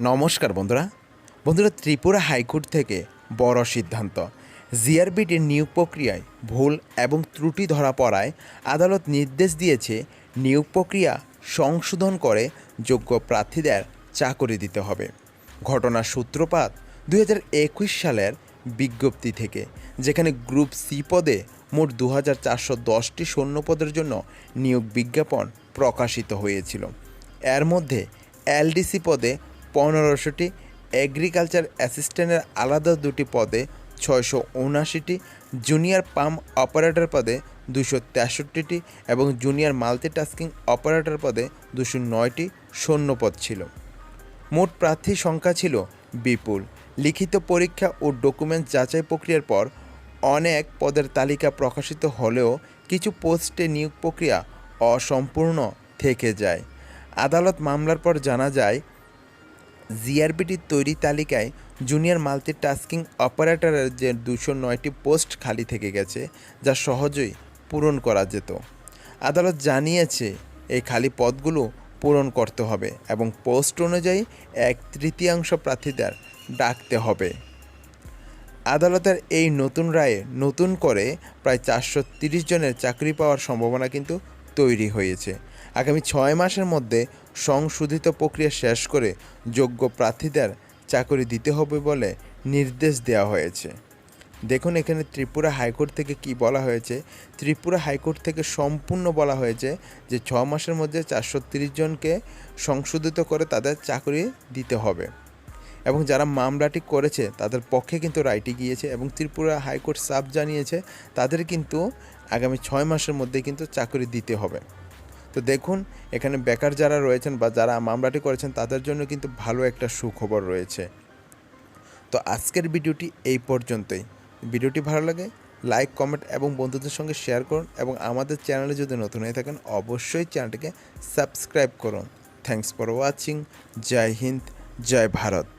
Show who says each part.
Speaker 1: নমস্কার বন্ধুরা। বন্ধুরা, ত্রিপুরা হাইকোর্ট থেকে বড় সিদ্ধান্ত। জিআরবিটির নিয়োগ প্রক্রিয়ায় ভুল এবং ত্রুটি ধরা পড়ায় আদালত নির্দেশ দিয়েছে, নিয়োগ প্রক্রিয়া সংশোধন করে যোগ্য প্রার্থীদের চাকরি দিতে হবে। ঘটনার সূত্রপাত দু হাজার একুশ সালের বিজ্ঞপ্তি থেকে, যেখানে গ্রুপ সি পদে মোট দু হাজার চারশো দশটি সৈন্যপদের জন্য নিয়োগ বিজ্ঞাপন প্রকাশিত হয়েছিল। এর মধ্যে এলডিসি পদে পনেরোশোটি এগ্রিকালচার অ্যাসিস্ট্যান্টের আলাদা দুটি পদে ছয়শো উনআশিটি জুনিয়র পাম্প অপারেটর পদে দুশো তেষট্টিটি এবং জুনিয়র মাল্টিটাস্কিং অপারেটর পদে দুশো নয়টি সৈন্যপদ ছিল। মোট প্রার্থীর সংখ্যা ছিল বিপুল। লিখিত পরীক্ষা ও ডকুমেন্ট যাচাই প্রক্রিয়ার পর অনেক পদের তালিকা প্রকাশিত হলেও কিছু পোস্টে নিয়োগ প্রক্রিয়া অসম্পূর্ণ থেকে যায়। আদালত মামলার পর জানা যায় জিআরবিটির তৈরি তালিকায় জুনিয়র মাল্টিটাস্কিং অপারেটরের যে দুশো নয়টি পোস্ট খালি থেকে গেছে, যা সহজেই পূরণ করা যেত। আদালত জানিয়েছে, এই খালি পদগুলো পূরণ করতে হবে এবং পোস্ট অনুযায়ী এক তৃতীয়াংশ প্রার্থীদের ডাকতে হবে। আদালতের এই নতুন রায়ে নতুন করে প্রায় চারশো জনের চাকরি পাওয়ার সম্ভাবনা কিন্তু তৈরি হয়েছে। আগামী ছয় মাসের মধ্যে সংশোধিত প্রক্রিয়া শেষ করে যোগ্য প্রার্থীদের চাকরি দিতে হবে বলে নির্দেশ দেওয়া হয়েছে। দেখুন এখানে ত্রিপুরা হাইকোর্ট থেকে কি বলা হয়েছে। ত্রিপুরা হাইকোর্ট থেকে সম্পূর্ণ বলা হয়েছে যে ছ মাসের মধ্যে চারশো জনকে সংশোধিত করে তাদের চাকরি দিতে হবে। এবং যারা মামলাটি করেছে, তাদের পক্ষে কিন্তু রায়টি গিয়েছে এবং ত্রিপুরা হাইকোর্ট সাব জানিয়েছে, তাদের কিন্তু আগামী ছয় মাসের মধ্যে কিন্তু চাকরি দিতে হবে। তো দেখুন, এখানে বেকার যারা রয়েছেন বা যারা মামলাটি করেছেন, তাদের জন্য কিন্তু ভালো একটা সুখবর রয়েছে। তো আজকের ভিডিওটি এই পর্যন্তই। ভিডিওটি ভালো লাগে, লাইক, কমেন্ট এবং বন্ধুদের সঙ্গে শেয়ার করুন এবং আমাদের চ্যানেলে যদি নতুন হয়ে থাকেন, অবশ্যই চ্যানেলটিকে সাবস্ক্রাইব করুন। Thanks for watching. জয় হিন্দ, জয় ভারত।